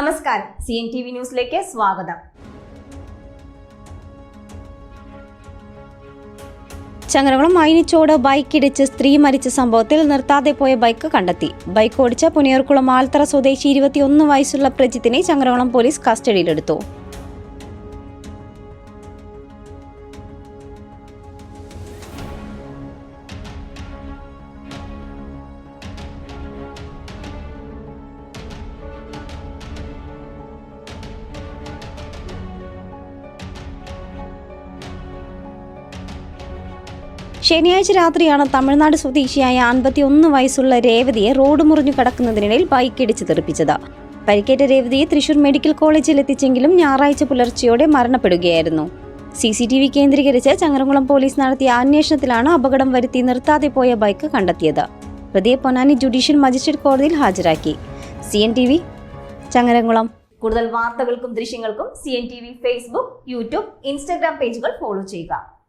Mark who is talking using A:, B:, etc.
A: നമസ്കാരം. C N T V ന്യൂസിലേക്ക് സ്വാഗതം.
B: ചങ്ങരകുളം മൈനിച്ചോട് ബൈക്കിടിച്ച് സ്ത്രീ മരിച്ച സംഭവത്തിൽ നിർത്താതെ പോയ ബൈക്ക് കണ്ടെത്തി. ബൈക്ക് ഓടിച്ച പുനിയർക്കുളം ആൽത്തറ സ്വദേശി ഇരുപത്തിയൊന്ന് വയസ്സുള്ള പ്രജിത്തിനെ ചങ്ങരകുളം പോലീസ് കസ്റ്റഡിയിലെടുത്തു. ശനിയാഴ്ച രാത്രിയാണ് തമിഴ്നാട് സ്വദേശിയായ അൻപത്തിയൊന്ന് വയസ്സുള്ള രേവതിയെ റോഡ് മുറിഞ്ഞു കടക്കുന്നതിനിടയിൽ ബൈക്ക് ഇടിച്ച് തെറിപ്പിച്ചത്. പരിക്കേറ്റ രേവതിയെ തൃശൂർ മെഡിക്കൽ കോളേജിൽ എത്തിച്ചെങ്കിലും ഞായറാഴ്ച പുലർച്ചയോടെ മരണപ്പെടുകയായിരുന്നു. സി സി ടി വി കേന്ദ്രീകരിച്ച് ചങ്ങരംകുളം പോലീസ് നടത്തിയ അന്വേഷണത്തിലാണ് അപകടം വരുത്തി നിർത്താതെ പോയ ബൈക്ക് കണ്ടെത്തിയത്. പ്രതിയെ പൊന്നാനി ജുഡീഷ്യൽ മജിസ്ട്രേറ്റ് കോടതിയിൽ ഹാജരാക്കി. C N T V Changaramkulam.
A: കൂടുതൽ വാർത്തകൾക്കും ദൃശ്യങ്ങൾക്കും C N T V Facebook YouTube Instagram പേജുകൾ ഫോളോ ചെയ്യുക.